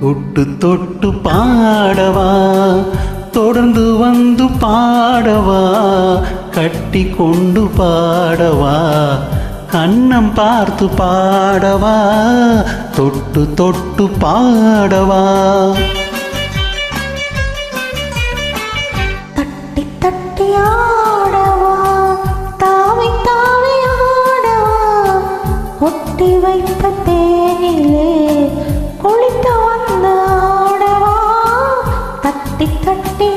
தொட்டு தொட்டு பாடவா? தொடர்ந்து வந்து பாடவா கட்டி கொண்டு பாடவா கண்ணம் பார்த்து பாடவா தொட்டு தொட்டு பாடவா. தட்டி தட்டி ஆடவா தாவி தாவி ஆடவா ஒட்டி வைத்த தேனிலே குளித்து தட்டி தட்டி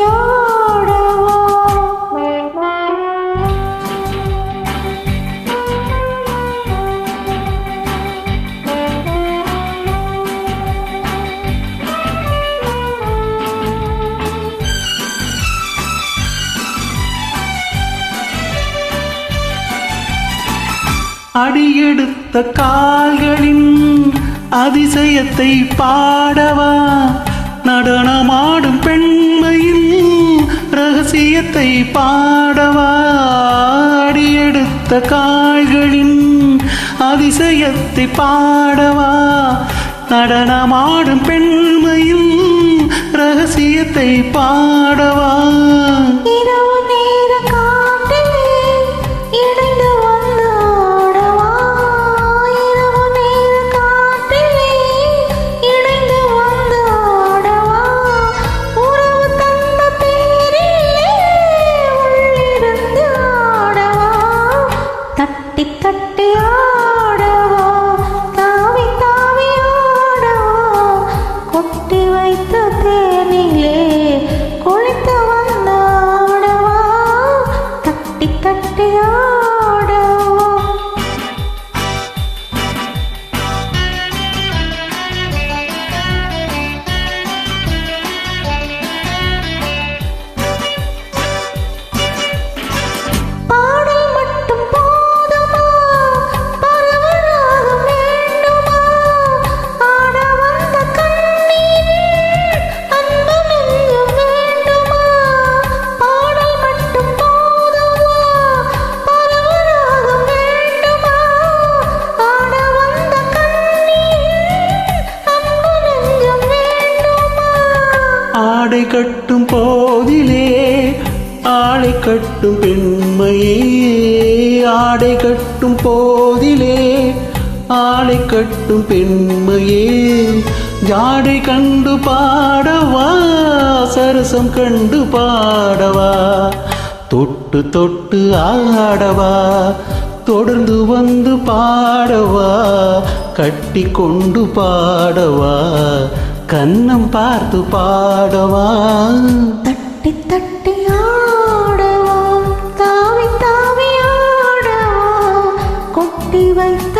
அடியெடுத்த கால்களின் அதிசயத்தை பாடவா? அடியெடுத்த கால்களின் அதிசயத்தை பாடவா? நடனமாடும் பெண்மையின் ரகசியத்தை பாடவா? கட்டும் போதிலே ஆடை கட்டும் பெண்மையே. ஆடை கட்டும் போதிலே ஆடை கட்டும் பெண்மையே. ஜாடை கண்டு பாடவா சரசம் கண்டு பாடவா. தொட்டு தொட்டு ஆடவா தொடர்ந்து வந்து பாடவா கட்டி கொண்டு பாடவா. கன்னம் பார்த்து பாடவா? தட்டி தட்டி ஆடவா? தாவி தாவி ஆடவா? கொட்டி வைத்து